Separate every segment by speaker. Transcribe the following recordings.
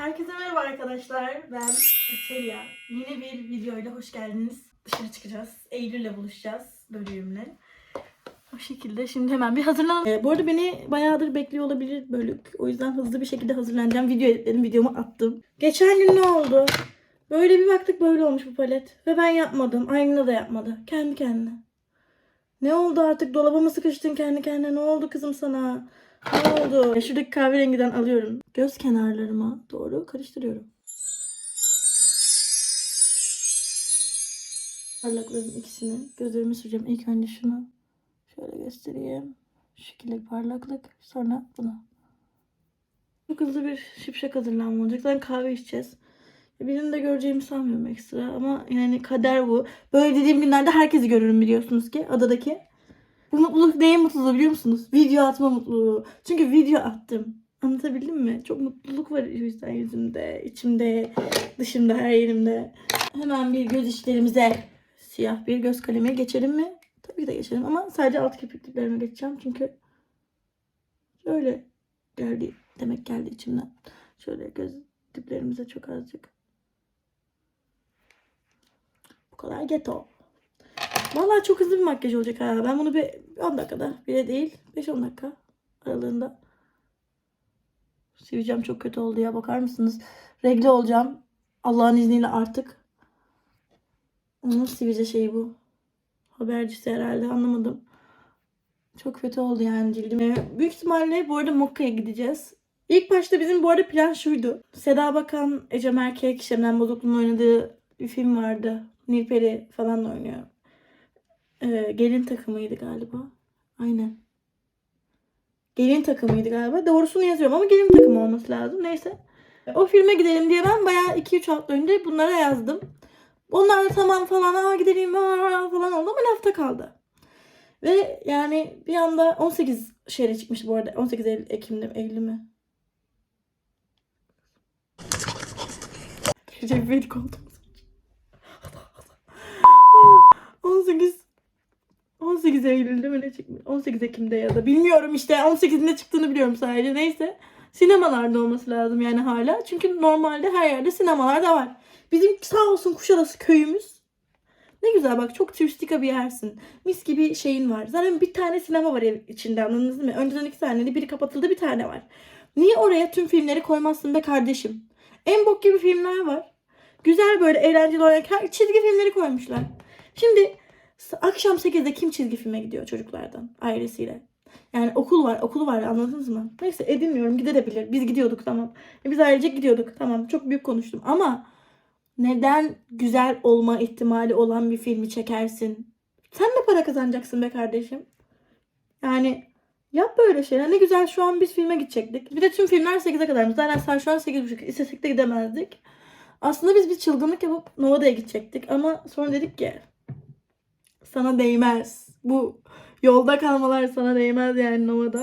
Speaker 1: Herkese merhaba arkadaşlar. Ben Teria. Yeni bir videoyla hoş geldiniz. Dışarı çıkacağız. Eylül'le buluşacağız bölüğümle. O şekilde şimdi hemen bir hazırlanalım. Ee, bu arada beni bayağıdır bekliyor olabilir bölük. O yüzden hızlı bir şekilde hazırlanacağım. Video editledim. Videomu attım. Geçen gün ne oldu? Böyle bir baktık böyle olmuş bu palet. Ve ben yapmadım. Aylina da yapmadı. Kendi kendine. Ne oldu artık? Dolaba mı sıkıştın kendi kendine? Ne oldu kızım sana? Ne oldu? E, Şuradaki kahverengiden alıyorum. Göz kenarlarıma doğru karıştırıyorum. Parlakların ikisini gözlerime süreceğim. İlk önce şunu şöyle göstereyim. Şu şekilde parlaklık. Sonra bunu. Çok hızlı bir şipşak hazırlanma olacak. Zaten kahve içeceğiz. Birini de göreceğimi sanmıyorum ekstra ama yani kader bu. Böyle dediğim günlerde herkesi görürüm biliyorsunuz ki adadaki. Bu mutluluk neyin mutluluğu biliyor musunuz? Video atma mutluluğu. Çünkü video attım. Anlatabildim mi? Çok mutluluk var yüzden yüzümde, içimde, dışımda, her yerimde. Hemen bir göz işlerimize siyah bir göz kalemi geçelim mi? Tabii de geçelim ama sadece alt kirpiklerime geçeceğim çünkü şöyle geldi demek geldi içimden. Şöyle göz diplerimize çok azıcık. Bu kadar geto. Vallahi çok hızlı bir makyaj olacak ha. Ben bunu bir 10 dakikada bile değil 5-10 dakika aralığında Sivilcem çok kötü oldu ya bakar mısınız? Regle olacağım. Allah'ın izniyle artık. Onun sivilce şeyi bu. Habercisi herhalde anlamadım. Çok kötü oldu yani cildim. Büyük ihtimalle bu arada Mokka'ya gideceğiz. İlk başta bizim bu arada plan şuydu. Seda Bakan, Ecem Erkek, Şebnem Bozoklu'nun oynadığı bir film vardı. Nilperi falan da oynuyor. Ee, gelin takımıydı galiba. Aynen. Gelin takımıydı galiba. Doğrusunu yazıyorum ama gelin takımı olması lazım. Neyse. O filme gidelim diye ben bayağı 2-3 hafta önce bunlara yazdım. Onlar da tamam falan aa gidelim aa falan oldu ama lafta kaldı. Ve yani bir anda 18 şehre çıkmıştı bu arada. 18 Eylül, Ekim'de Eylül mi? Recep İvedik oldum. 18 18 Eylül'de ne çıkmış? 18 Ekim'de ya da bilmiyorum işte 18'inde çıktığını biliyorum sadece neyse. Sinemalarda olması lazım yani hala. Çünkü normalde her yerde sinemalar da var. Bizim sağ olsun Kuşadası köyümüz. Ne güzel bak çok turistika bir yersin. Mis gibi şeyin var. Zaten bir tane sinema var ev içinde anladınız mı? Önceden iki taneydi biri kapatıldı bir tane var. Niye oraya tüm filmleri koymazsın be kardeşim? En bok gibi filmler var. Güzel böyle eğlenceli olarak her çizgi filmleri koymuşlar. Şimdi Akşam 8'de kim çizgi filme gidiyor çocuklardan ailesiyle? Yani okul var, okulu var anladınız mı? Neyse edinmiyorum gidebilir. Biz gidiyorduk tamam. E, Biz ailecek gidiyorduk tamam. Çok büyük konuştum ama neden güzel olma ihtimali olan bir filmi çekersin? Sen de para kazanacaksın be kardeşim. Yani yap böyle şeyler. Ne güzel şu an biz filme gidecektik. Bir de tüm filmler 8'e kadarmış. Zaten saat şu an 8.30. İstesek de gidemezdik. Aslında biz bir çılgınlık yapıp Nova'da gidecektik. Ama sonra dedik ki sana değmez. Bu yolda kalmalar sana değmez yani Nova'da.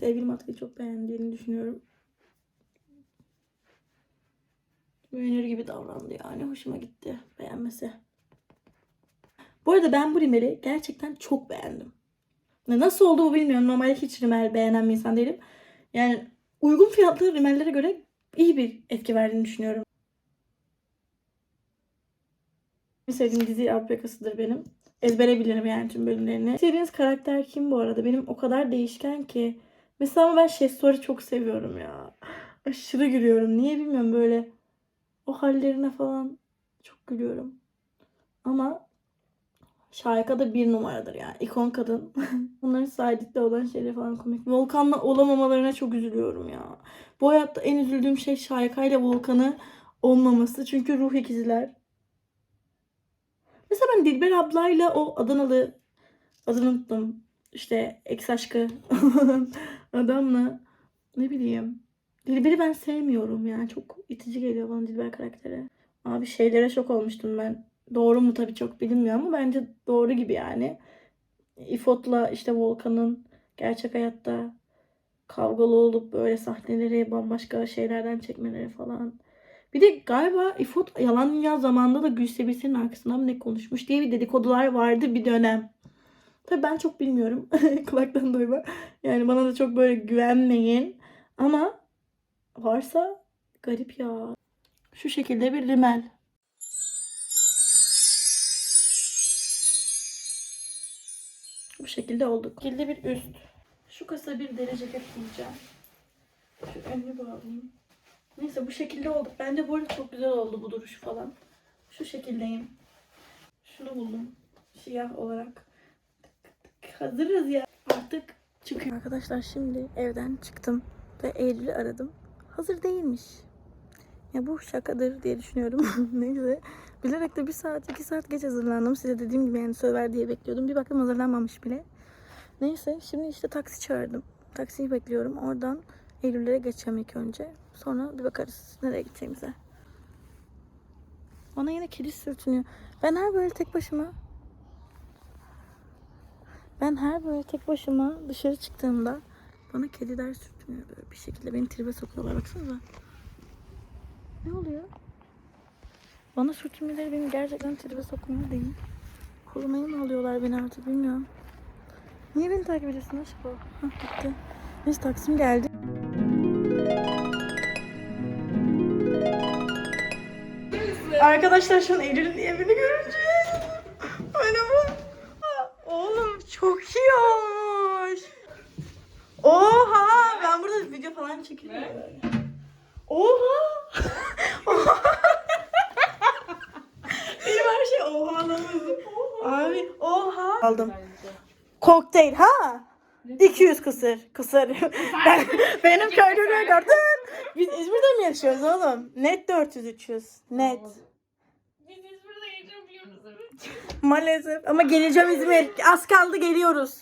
Speaker 1: Sevgilim Atkı'yı çok beğendiğini düşünüyorum. Beğenir gibi davrandı yani. Hoşuma gitti beğenmesi. Bu arada ben bu rimeli gerçekten çok beğendim. Nasıl oldu bu bilmiyorum. Normalde hiç rimel beğenen bir insan değilim. Yani uygun fiyatlı rimellere göre iyi bir etki verdiğini düşünüyorum. En sevdiğim dizi Alpekası'dır benim. Ezbere bilirim yani tüm bölümlerini. Sevdiğiniz karakter kim bu arada? Benim o kadar değişken ki. Mesela ama ben Şessor'u çok seviyorum ya. Aşırı gülüyorum. Niye bilmiyorum böyle. O hallerine falan çok gülüyorum. Ama Şayka da bir numaradır yani. İkon kadın. Onların Saidit'le olan şeyleri falan komik. Volkan'la olamamalarına çok üzülüyorum ya. Bu hayatta en üzüldüğüm şey Şayka ile Volkan'ı olmaması. Çünkü ruh ikizler. Mesela ben Dilber ablayla o Adanalı adını unuttum. İşte ex aşkı adamla ne bileyim. Dilber'i ben sevmiyorum yani. Çok itici geliyor bana Dilber karakteri. Abi şeylere şok olmuştum ben. Doğru mu tabii çok bilinmiyor ama bence doğru gibi yani. İfot'la işte Volkan'ın gerçek hayatta kavgalı olup böyle sahneleri bambaşka şeylerden çekmeleri falan. Bir de galiba İfot Yalan Dünya zamanında da Gülsebilsen'in arkasından mı ne konuşmuş diye bir dedikodular vardı bir dönem. Tabii ben çok bilmiyorum. Kulaktan duyma. Yani bana da çok böyle güvenmeyin. Ama varsa garip ya. Şu şekilde bir rimel. Bu şekilde olduk. Bu şekilde bir üst. Şu kasa bir deri ceket giyeceğim. Şu önünü bağlayayım. Neyse bu şekilde olduk. Bence bu arada çok güzel oldu bu duruş falan. Şu şekildeyim. Şunu buldum. Siyah olarak. Hazırız ya. Artık çıkıyor. Arkadaşlar şimdi evden çıktım ve Eylül'ü aradım. Hazır değilmiş. Ya bu şakadır diye düşünüyorum. Neyse. Bilerek de bir saat iki saat geç hazırlandım. Size dediğim gibi yani söver diye bekliyordum. Bir baktım hazırlanmamış bile. Neyse şimdi işte taksi çağırdım. Taksiyi bekliyorum. Oradan Eylül'lere geçeceğim ilk önce. Sonra bir bakarız nereye gideceğimize. Bana yine kedi sürtünüyor. Ben her böyle tek başıma ben her böyle tek başıma dışarı çıktığımda bana kediler sürtünüyor böyle bir şekilde. Beni tribe sokuyorlar baksanıza. Ne oluyor? Bana sürtünmeleri beni gerçekten tribe sokmuyor değil. Korumaya mı alıyorlar beni artık bilmiyorum. Niye beni takip ediyorsun aşkım? Hah gitti. Neyse taksim geldi. Arkadaşlar şu an Eylül'ün evini göreceğiz. Merhaba. Oğlum çok iyi olmuş. Oha ben burada video falan çekiyorum. Oha. Oha. Benim her şey oha Abi oha. Aldım. Kokteyl ha? 200 kısır. Kısır. ben, benim köylülüğü gördün. Biz İzmir'de mi yaşıyoruz oğlum? Net 400-300. Net. Maalesef. Ama geleceğim İzmir. Az kaldı geliyoruz.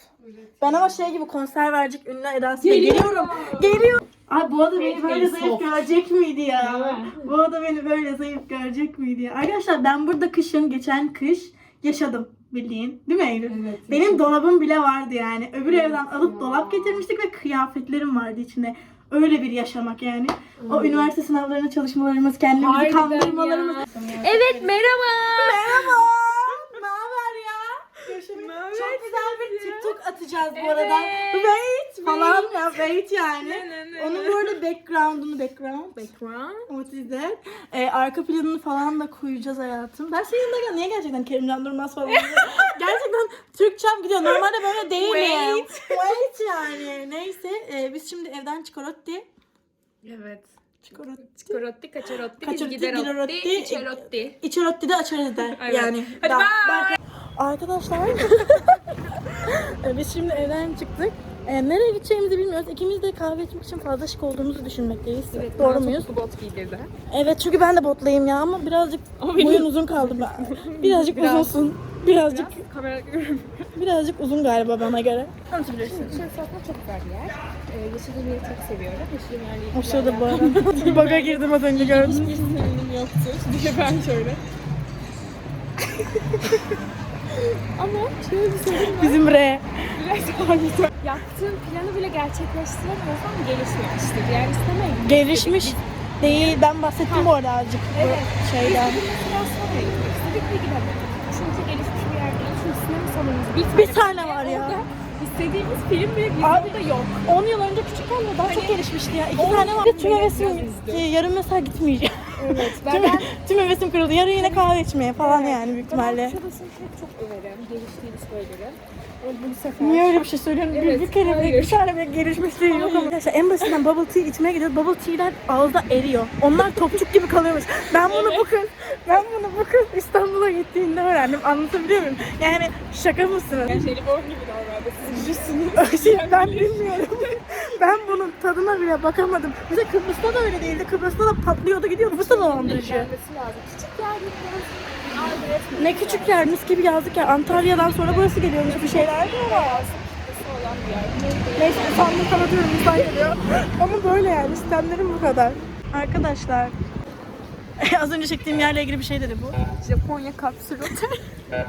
Speaker 1: Ben ama şey gibi konser verecek ünlü Eda'sı. Geliyorum. Geliyorum. Ay bu adam beni böyle zayıf görecek miydi ya? Bu adam beni böyle zayıf görecek miydi ya? Arkadaşlar ben burada kışın geçen kış yaşadım bildiğin. Değil mi Eylül?
Speaker 2: Evet.
Speaker 1: Benim dolabım bile vardı yani. Öbür evden alıp dolap getirmiştik ve kıyafetlerim vardı içinde. Öyle bir yaşamak yani. O üniversite sınavlarına çalışmalarımız, kendimizi
Speaker 2: Harbiden
Speaker 1: kandırmalarımız.
Speaker 2: ya. Evet merhaba.
Speaker 1: Merhaba. Ne haber ya? Görüşelim. Çok güzel bir TikTok atacağız bu arada.
Speaker 2: Evet.
Speaker 1: Falan ya wait yani.
Speaker 2: Ne, ne, ne.
Speaker 1: Onun böyle background'unu background.
Speaker 2: Background.
Speaker 1: That? Ee, arka planını falan da koyacağız hayatım. Ben senin yanında niye gerçekten Kerimcan Durmaz falan Gerçekten Türkçem gidiyor. Normalde böyle değilim.
Speaker 2: Wait.
Speaker 1: Wait yani. Neyse e, biz şimdi evden Çikorotti.
Speaker 2: Evet.
Speaker 1: Çikorotti.
Speaker 2: Kaçarotti,
Speaker 1: Kaçarotti,
Speaker 2: giderotti,
Speaker 1: giderotti,
Speaker 2: içerotti.
Speaker 1: İçerotti de açarız der. Yani.
Speaker 2: Hadi bye.
Speaker 1: Arkadaşlar e, biz şimdi evden çıktık. E, nereye gideceğimizi bilmiyoruz. İkimiz de kahve içmek için fazla şık olduğumuzu düşünmekteyiz. Doğru muyuz?
Speaker 2: Bot giydirdi.
Speaker 1: Evet çünkü ben de botlayayım ya ama birazcık boyun uzun kaldı. Ben. Birazcık
Speaker 2: Biraz.
Speaker 1: uzunsun. Birazcık
Speaker 2: Kamera görüyorum.
Speaker 1: birazcık uzun galiba bana göre. Anlatabilirsin.
Speaker 2: Dışarı zaten çok güzel bir yer. Ee, Yeşil çok seviyorum. Yeşil yerli
Speaker 1: O sırada bu arada. Baga girdim az önce gördüm.
Speaker 2: Hiçbir sinirim yoktu. Diye ben şöyle. Ama şöyle bir sorun var.
Speaker 1: Bizim R.
Speaker 2: Biraz harbiden. Yaptığım planı bile gerçekleştiremiyorsam gelişmemiştir. Yani istemeye
Speaker 1: Gelişmiş değil. Ben bahsettim bu arada azıcık
Speaker 2: Evet.
Speaker 1: bu şeyden.
Speaker 2: Biz gitmek istedik ve gidemedik. Çünkü gelişmiş bir yer değil. Çünkü sinema salonumuz bir tane.
Speaker 1: Bir tane var ya.
Speaker 2: Orada istediğimiz film bile
Speaker 1: Abi-
Speaker 2: bizde de yok.
Speaker 1: 10 yıl önce küçükken de daha çok
Speaker 2: Hani-
Speaker 1: gelişmişti ya. İki
Speaker 2: On
Speaker 1: tane var. Tüm hevesim
Speaker 2: gezdi.
Speaker 1: yarın mesela gitmeyeceğim.
Speaker 2: Evet.
Speaker 1: tüm,
Speaker 2: Ben, ben
Speaker 1: tüm hevesim kırıldı. Yarın yine kahve içmeye falan yani büyük
Speaker 2: Ben
Speaker 1: ihtimalle.
Speaker 2: Kuşadası'nı hep çok överim. Geliştiğini söylerim. Bu sefer...
Speaker 1: Niye öyle bir şey söylüyorsun? bir,
Speaker 2: Evet,
Speaker 1: bir kere bile bir tane bile gelişmişliği yok ama. Arkadaşlar en basitinden bubble tea içmeye gidiyoruz. Bubble tea'ler ağızda eriyor. Onlar topçuk gibi kalıyormuş. Ben bunu bu kız, ben bunu bu kız İstanbul'a gittiğinde öğrendim. Anlatabiliyor muyum? Yani şaka mısınız?
Speaker 2: Yani jelibon gibi normalde. Siz bilirsiniz.
Speaker 1: ben bilmiyorum. ben bunun tadına bile bakamadım. Bize Kıbrıs'ta da öyle değildi. Kıbrıs'ta da patlıyordu gidiyor. Kıbrıs'ta da dolandırıcı.
Speaker 2: Gelmesi lazım. Küçük yer adres
Speaker 1: Ne küçük yer, mis gibi yazdık ya. Antalya'dan sonra burası geliyormuş bir şeyler diyor ama.
Speaker 2: olan bir yer.
Speaker 1: Neyse sandık kapatıyorum insan geliyor. Ama böyle yani sistemlerim bu kadar. Arkadaşlar. Az önce çektiğim yerle ilgili bir şey dedi bu.
Speaker 2: Japonya kapsül otel.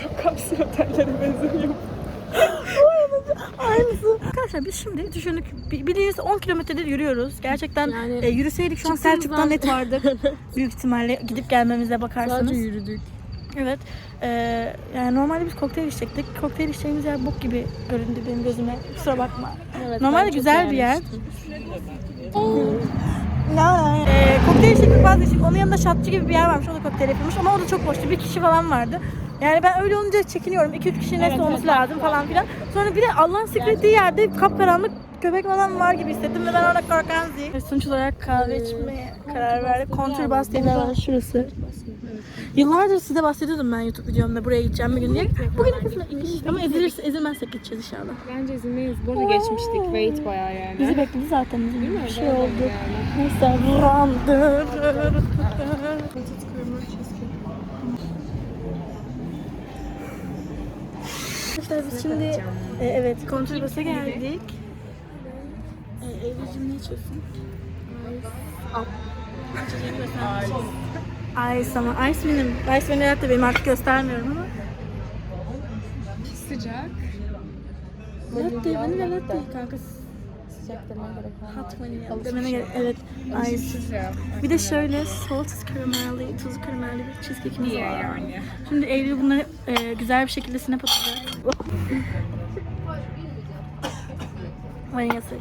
Speaker 2: çok kapsül otellere benzemiyor.
Speaker 1: Aynısı. Arkadaşlar biz şimdi düşündük. bi- Bildiğiniz 10 kilometredir yürüyoruz. Gerçekten
Speaker 2: Yani
Speaker 1: e, yürüseydik şu an Selçuk'tan net vardı. Büyük ihtimalle gidip gelmemize bakarsanız.
Speaker 2: yürüdük.
Speaker 1: Evet. Ee, yani normalde biz kokteyl içecektik. Kokteyl içeceğimiz yer bok gibi göründü benim gözüme. Kusura bakma.
Speaker 2: Evet,
Speaker 1: Normalde güzel bir yer. Ee, kokteyl içecektik vazgeçtik. Onun yanında şatçı gibi bir yer varmış. O da kokteyl yapıyormuş ama o da çok boştu. Bir kişi falan vardı. Yani ben öyle olunca çekiniyorum. 2-3 kişinin
Speaker 2: Evet,
Speaker 1: olması
Speaker 2: evet.
Speaker 1: lazım falan filan. Sonra bir de Allah'ın sıkrettiği yerde kapkaranlık köpek falan var gibi hissettim ve ben orada korkan zihnim. Sonuç olarak kahve içmeye karar verdik. Kontrbas diye bir şurası. Yıllardır size bahsediyordum ben YouTube videomda buraya gideceğim bir gün diye. Bugün kısmına Ama ezilirse ezilmezsek gideceğiz inşallah.
Speaker 2: Bence izinliyiz. Bu arada geçmiştik. Wait bayağı yani.
Speaker 1: Bizi bekledi zaten.
Speaker 2: Değil mi?
Speaker 1: bir şey oldu.
Speaker 2: yani.
Speaker 1: Neyse randır. Arkadaşlar biz şimdi e, evet kontrbasa geldik. E, Eylül'cüm ne içiyorsun? Ice ama Ice benim. Ice benim hayatta benim artık göstermiyorum ama.
Speaker 2: Sıcak.
Speaker 1: Latte, vanilya latte kanka.
Speaker 2: Sıcak demeye gerek var.
Speaker 1: Hot vanilya demene gerek. Evet. Ice. Bir de şöyle salted caramelli, tuzlu karamelli bir cheesecake'imiz var. Şimdi Eylül bunları e, güzel bir şekilde snap atacak. Vanilyası.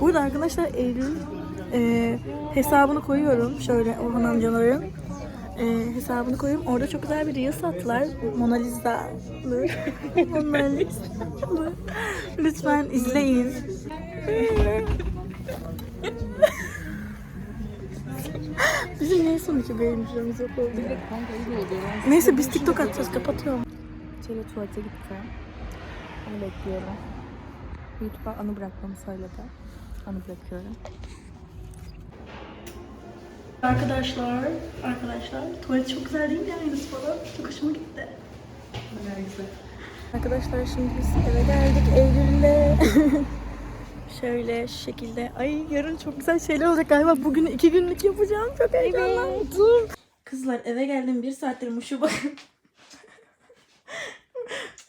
Speaker 1: Burada arkadaşlar Eylül e, hesabını koyuyorum. Şöyle Orhan amcaların e, hesabını koyuyorum. Orada çok güzel bir Reels attılar. Mona Lisa'lı. Mona Lisa'lı. Lütfen izleyin. Bizim niye son iki yok oldu? Neyse biz TikTok atacağız. Kapatıyorum.
Speaker 2: Çele tuvalete gitti. Onu bekliyorum. YouTube'a anı bırakmamı söyledi. Anı bırakıyorum.
Speaker 1: Arkadaşlar, arkadaşlar tuvalet çok güzel değil mi yani falan? Çok hoşuma gitti.
Speaker 2: Bayağı güzel.
Speaker 1: Arkadaşlar şimdi biz eve geldik Eylül'le. Şöyle şu şekilde. Ay yarın çok güzel şeyler olacak galiba. Bugün iki günlük yapacağım. Çok heyecanlandım. Kızlar eve geldim. Bir saattir muşu bakın.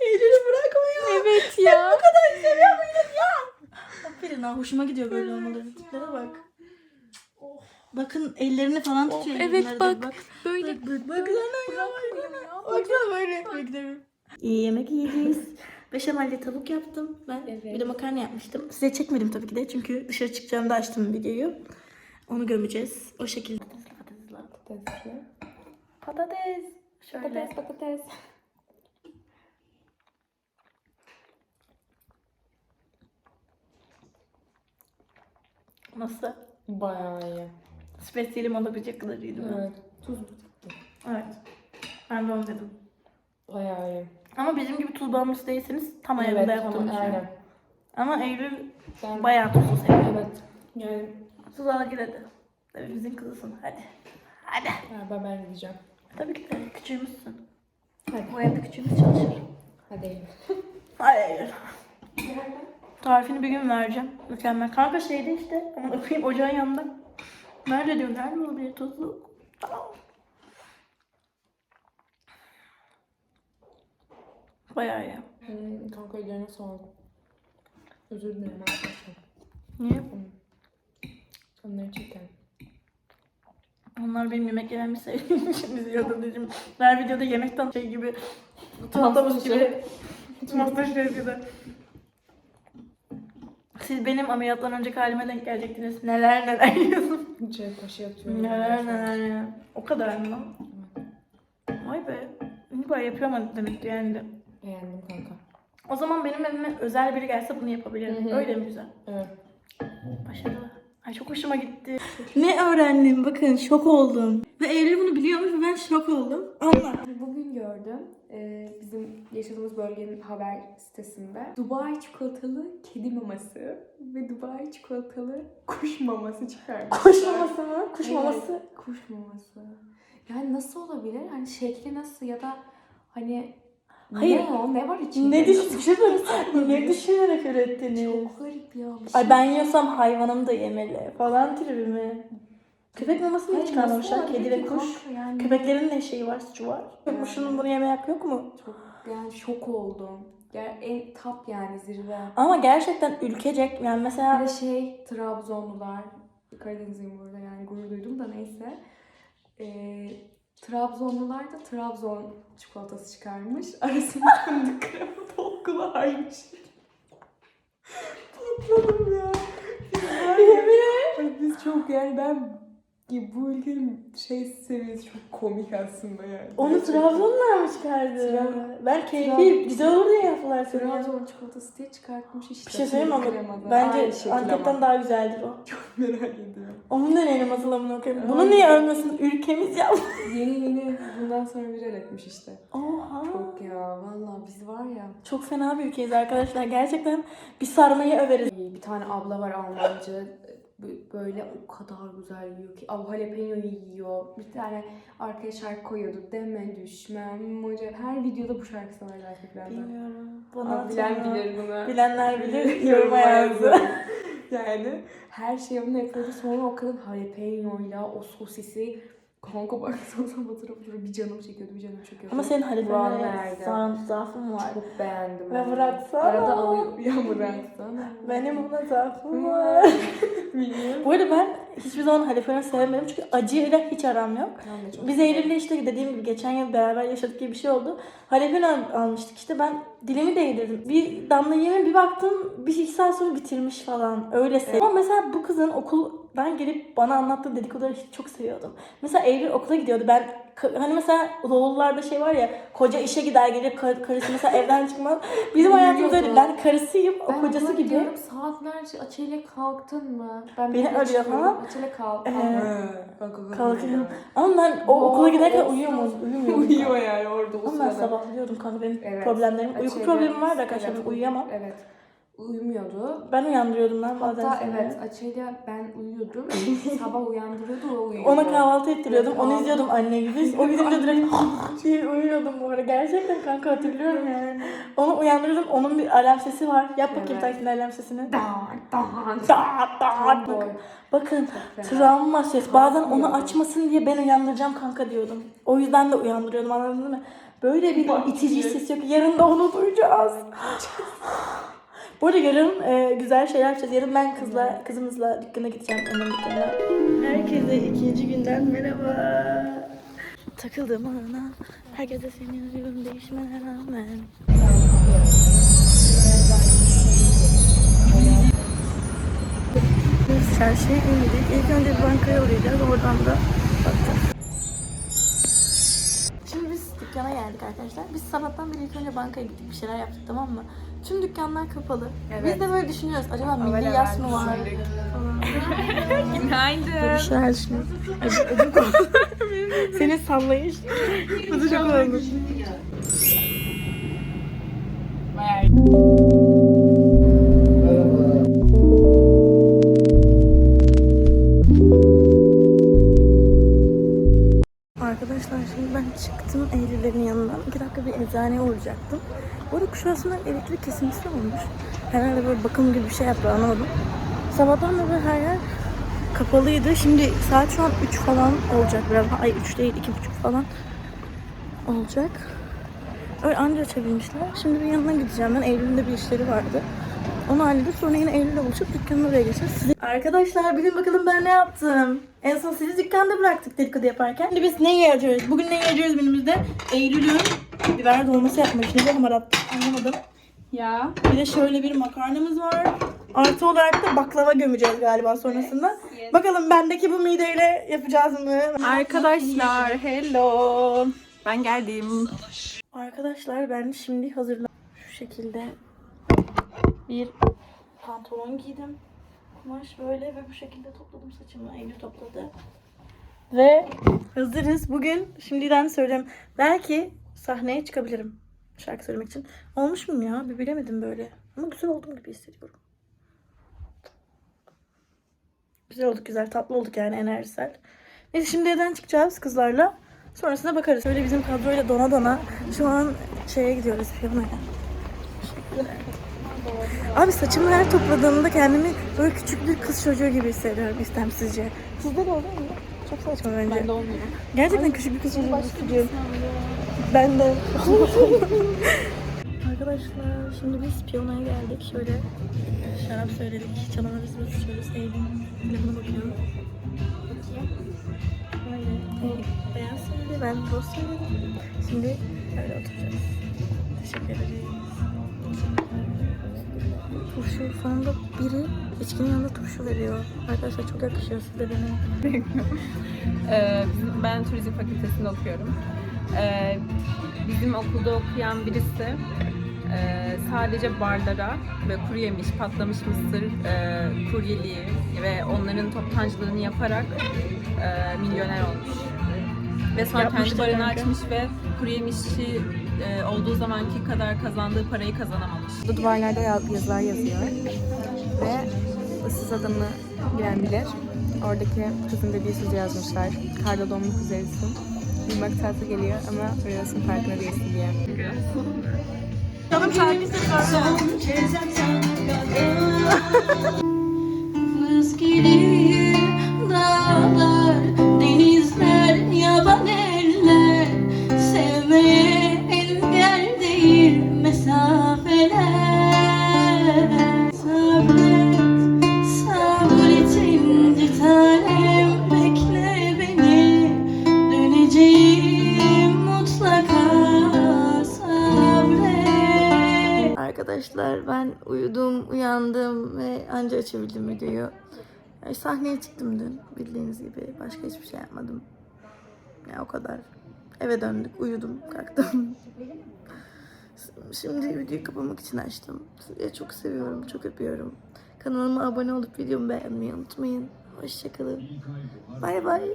Speaker 1: Eylül'ü bırakmıyor.
Speaker 2: Evet ya.
Speaker 1: Bu kadar seviyor muydun ya? Aferin ha. Hoşuma gidiyor böyle olmaları. Tiplere bak. Bakın ellerini falan tutuyor.
Speaker 2: evet,
Speaker 1: Eylül'lerde.
Speaker 2: bak. Böyle
Speaker 1: Bak bak bak. Baksana böyle bekliyorum. İyi yemek yiyeceğiz. Beşamelli tavuk yaptım ben.
Speaker 2: Evet.
Speaker 1: Bir de makarna yapmıştım. Size çekmedim tabii ki de çünkü dışarı çıkacağımda açtım videoyu. Onu gömeceğiz. O şekilde.
Speaker 2: Patatesli.
Speaker 1: Patates. Şöyle.
Speaker 2: Patates, patates.
Speaker 1: Nasıl?
Speaker 2: Bayağı iyi.
Speaker 1: Spesiyelim olabilecek kadar iyi değil mi?
Speaker 2: Evet. Tuzlu.
Speaker 1: Evet. Ben de onu dedim.
Speaker 2: Bayağı iyi.
Speaker 1: Ama bizim gibi tuz bağımlısı değilseniz tam ayarında
Speaker 2: Evet,
Speaker 1: yaptığım
Speaker 2: tamam.
Speaker 1: Ama Eylül
Speaker 2: Ben
Speaker 1: bayağı tuzlu seviyor.
Speaker 2: Evet. Yani
Speaker 1: Tuz al gir hadi. Tabii bizim kızısın. Hadi. Hadi.
Speaker 2: galiba ben gideceğim.
Speaker 1: Tabii ki de küçüğümüzsün.
Speaker 2: Hadi.
Speaker 1: Bu evde küçüğümüz çalışır.
Speaker 2: Hadi Eylül.
Speaker 1: Hayır. Tarifini bir gün vereceğim. Mükemmel. Kanka şeyde işte. Ama okuyayım ocağın yanında. Nerede diyor? Nerede olabilir tuzlu? Tamam. Bayağı iyi.
Speaker 2: Hmm, kanka ellerine sağlık. Özür dilerim arkadaşlar.
Speaker 1: Niye?
Speaker 2: Onları çekelim.
Speaker 1: Onlar benim yemek yememi sevdiğim için izliyordu dedim. Her videoda yemekten şey gibi. Tuhaflamış gibi. Masterchef gibi. Siz benim ameliyattan önceki halime denk gelecektiniz. Neler neler yiyorsun.
Speaker 2: Çay kaşığı atıyorum.
Speaker 1: Neler neler ya. O kadar mı lan? Vay be. İyi bari yapıyorum demek ki yani de.
Speaker 2: Beğendim kanka.
Speaker 1: O zaman benim evime özel biri gelse bunu yapabilirim.
Speaker 2: Hı hı.
Speaker 1: Öyle mi güzel?
Speaker 2: Evet.
Speaker 1: Başarılı. Ay çok hoşuma gitti. Ne öğrendim bakın şok oldum. Ve Eylül bunu biliyormuş ve ben şok oldum. Anla.
Speaker 2: Bugün gördüm e, bizim yaşadığımız bölgenin haber sitesinde Dubai çikolatalı kedi maması ve Dubai çikolatalı kuş maması çıkarmış.
Speaker 1: Kuş maması mı? Kuş
Speaker 2: Evet,
Speaker 1: maması.
Speaker 2: Kuş maması. Yani nasıl olabilir? Hani şekli nasıl ya da hani
Speaker 1: Hayır.
Speaker 2: ne o? Ne var içinde?
Speaker 1: Ne
Speaker 2: Nasıl-
Speaker 1: düşünüyorsun? ne düşünerek ürettiniz?
Speaker 2: Çok garip ya. Bir
Speaker 1: Ay
Speaker 2: şey-
Speaker 1: ben yiyorsam hayvanım da yemeli falan tribi mi? Köpek maması niye
Speaker 2: Hayır,
Speaker 1: çıkarmamışlar?
Speaker 2: nasıl
Speaker 1: Kedi
Speaker 2: olabilir
Speaker 1: ve
Speaker 2: ki
Speaker 1: kuş.
Speaker 2: kanka Yani
Speaker 1: Köpeklerin ne şeyi var, suçu var?
Speaker 2: Yani.
Speaker 1: Kuşun bunu yemeye hakkı yok mu?
Speaker 2: çok yani şok oldum. Yani en top yani zirve.
Speaker 1: Ama gerçekten ülkecek yani
Speaker 2: Bir
Speaker 1: mesela
Speaker 2: de şey Trabzonlular, Karadenizliyim burada yani gurur duydum da neyse. Ee, Trabzonlular da Trabzon çikolatası çıkarmış. Arasında fındık krema dolgulu varmış. Patladım ya. Biz var ya. Biz çok yani ben bu ülkenin şey seviyesi çok komik aslında yani.
Speaker 1: Onu. Trabzonlar mı çıkardı?
Speaker 2: Trabzon-
Speaker 1: Ben keyfi
Speaker 2: Trabzon-
Speaker 1: güzel olur diye yaptılar.
Speaker 2: Trabzon çikolatası diye çıkartmış işte.
Speaker 1: Bir şey söyleyeyim ama
Speaker 2: kremalı.
Speaker 1: bence Antep'ten
Speaker 2: ama.
Speaker 1: daha güzeldir o.
Speaker 2: Çok merak ediyorum.
Speaker 1: Onun deneyelim asıl amına koyayım. Bunu
Speaker 2: Aynen.
Speaker 1: niye övmüyorsun? Ülkemiz ya.
Speaker 2: Yeni yeni bundan sonra viral etmiş işte.
Speaker 1: Oha.
Speaker 2: Çok ya vallahi biz var ya.
Speaker 1: Çok fena bir ülkeyiz arkadaşlar. Gerçekten bir sarmayı överiz.
Speaker 2: Bir tane abla var Almancı. Böyle o kadar güzel yiyor ki. Av jalapeno yiyor. Bir tane arkaya şarkı koyuyordu. Deme düşmem hoca. Her videoda bu şarkısını gerçekten. de.
Speaker 1: Bilmiyorum. Bana
Speaker 2: Aa, Bilen bilir bunu.
Speaker 1: Bilenler bilir. Yoruma yazdı.
Speaker 2: yani her şeyi onu yapıyordu. Sonra o kadın jalapeno'yla o sosisi Kanka bak sonra fotoğrafı duruyor. Bir canım çekiyordu, bir canım çekiyordu.
Speaker 1: Ama senin
Speaker 2: Buram
Speaker 1: halifene
Speaker 2: nerede?
Speaker 1: zaaf, zaafın var.
Speaker 2: Çok beğendim.
Speaker 1: Ve bıraksana.
Speaker 2: Arada alıyor. Ya bıraksana.
Speaker 1: Benim buna zaafım var.
Speaker 2: Bilmiyorum.
Speaker 1: Bu arada ben hiçbir zaman halifene sevmedim çünkü acıyla hiç aram yok.
Speaker 2: Ben çok
Speaker 1: Biz Eylül'le işte dediğim gibi geçen yıl beraber yaşadık gibi bir şey oldu. Halefini al- almıştık işte ben dilimi değdirdim. Bir damla yemin bir baktım bir iki saat sonra bitirmiş falan. Öyle sev. Ama mesela bu kızın okuldan gelip bana anlattığı dedikoduları çok seviyordum. Mesela Eylül okula gidiyordu. Ben hani mesela Doğulularda şey var ya koca işe gider gelir kar- karısı mesela evden çıkmaz. Bizim hayatımız öyle. Ben karısıyım o
Speaker 2: Ben
Speaker 1: kocası gibi.
Speaker 2: diyorum, saatlerce Açel'e kalktın mı? Ben
Speaker 1: Beni arıyor falan.
Speaker 2: Açel'e kalk.
Speaker 1: Ee,
Speaker 2: kalk.
Speaker 1: Kalkıyorum. Ama ben o okula giderken uyuyorum. Uyumuyorum.
Speaker 2: Uyuyor yani orada o
Speaker 1: Ama ben
Speaker 2: sırada.
Speaker 1: sabahlıyordum kanka benim
Speaker 2: Evet.
Speaker 1: problemlerim. Uyku problemim var da
Speaker 2: telefon-
Speaker 1: uyuyamam.
Speaker 2: Evet. Uyumuyordu.
Speaker 1: Ben uyandırıyordum lan bazen
Speaker 2: Hatta
Speaker 1: seni.
Speaker 2: evet Açel'e ben uyuyordum. Sabah uyandırıyordu o uyuyordu.
Speaker 1: Ona kahvaltı ettiriyordum. Onu izliyordum anne gibi. O gidince direkt diye uyuyordum bu arada. Gerçekten kanka hatırlıyorum yani. Onu uyandırıyordum. Onun bir alarm sesi var. Yap bakayım
Speaker 2: Evet.
Speaker 1: taksinin alarm sesini.
Speaker 2: Dan.
Speaker 1: Da, da.
Speaker 2: Boy.
Speaker 1: Bakın travma ses. Bazen onu açmasın diye ben uyandıracağım kanka diyordum. O yüzden de uyandırıyordum anladın mı? Böyle bir itici ses yok. Yarın da onu duyacağız. Bu arada yarın e, güzel şeyler yapacağız. Yarın ben kızla, kızımızla dükkana gideceğim. Onun dükkanına. Herkese ikinci günden merhaba. Takıldım ana. Herkese seni yazıyorum değişmene rağmen. Biz çarşıya indik. İlk önce bir bankaya uğrayacağız. Oradan da bakacağız. Şimdi biz dükkana geldik arkadaşlar. Biz sabahtan beri ilk önce bankaya gittik. Bir şeyler yaptık tamam mı? Tüm dükkanlar kapalı. Biz de böyle düşünüyoruz. Acaba milli yas mı var?
Speaker 2: Günaydın.
Speaker 1: şeyler düşünüyoruz. Ödüm- koptu. Senin sallayış. Bu da çok oldu. Arkadaşlar şimdi ben çıktım Eylül'lerin yanından. İki dakika bir eczaneye uğrayacaktım. Bu arada Kuşadası'ndan elektrik kesintisi olmuş. Herhalde böyle bakım gibi bir şey yaptı anlamadım. Sabahtan beri her yer kapalıydı. Şimdi saat şu an 3 falan olacak biraz. Ay 3 değil 2.30 falan olacak. Öyle anca açabilmişler. Şimdi bir yanına gideceğim ben. Eylül'ün de bir işleri vardı. Onu halledip sonra yine Eylül'le buluşup dükkanın oraya geçeceğiz. Size... Arkadaşlar bugün bakalım ben ne yaptım. En son sizi dükkanda bıraktık dedikodu yaparken. Şimdi biz ne yiyeceğiz? Bugün ne yiyeceğiz menümüzde? Eylül'ün biber dolması yapmış. Ne hamarat anlamadım.
Speaker 2: Ya.
Speaker 1: Bir de şöyle bir makarnamız var. Artı olarak da baklava gömeceğiz galiba sonrasında. Bakalım bendeki bu mideyle yapacağız mı?
Speaker 3: Arkadaşlar hello. Ben geldim.
Speaker 1: Arkadaşlar ben şimdi hazırlan şu şekilde bir pantolon giydim. Kumaş böyle ve bu şekilde topladım saçımı. Eylül topladı. Ve hazırız. Bugün şimdiden söyleyeyim. Belki sahneye çıkabilirim şarkı söylemek için. Olmuş muyum ya? Bir bilemedim böyle. Ama güzel oldum gibi hissediyorum. Güzel olduk güzel. Tatlı olduk yani enerjisel. Neyse şimdi evden çıkacağız kızlarla. Sonrasına bakarız. Öyle bizim kadroyla dona dona şu an şeye gidiyoruz firmaya. Abi saçımı her topladığımda kendimi böyle küçük bir kız çocuğu gibi hissediyorum istemsizce. Sizde de oluyor mu? Çok saçma bence.
Speaker 3: Ben de olmuyor.
Speaker 1: Gerçekten küçük bir kız çocuğu gibi hissediyorum. Ben de. Arkadaşlar şimdi biz piyanoya geldik. Şöyle şarap söyledik. Çalan arasında tutuyoruz. Eylül'ün telefona bakıyorum. O beyaz söyledi, ben toz söyledim. Şimdi öyle oturacağız. Teşekkür ederiz. Turşu sonunda biri içkinin yanında turşu veriyor. Arkadaşlar çok yakışıyor size benim.
Speaker 3: Ee, ben turizm fakültesinde okuyorum. Ee, bizim okulda okuyan birisi e, sadece barlara ve kuru yemiş, patlamış mısır e, kuryeliği ve onların toptancılığını yaparak e, milyoner olmuş. Ve sonra kendi
Speaker 1: Yapmıştır
Speaker 3: barını
Speaker 1: kanka.
Speaker 3: açmış ve kuru yemişçi e, olduğu zamanki kadar kazandığı parayı kazanamamış.
Speaker 2: Bu duvarlarda yaz- yazılar yazıyor. Ve ıssız adamı bilen bilir. Oradaki kızın dediği sözü yazmışlar. Karda donmuş üzerisin. Duymak tatlı geliyor ama rüyasının farkında değilsin diye.
Speaker 1: Canım şarkı.
Speaker 4: Vız
Speaker 1: uyudum, uyandım ve anca açabildim videoyu. Yani sahneye çıktım dün bildiğiniz gibi. Başka hiçbir şey yapmadım. Ya o kadar. Eve döndük, uyudum, kalktım. Şimdi videoyu kapamak için açtım. Sizi çok seviyorum, çok öpüyorum. Kanalıma abone olup videomu beğenmeyi unutmayın. Hoşçakalın. Bay bay.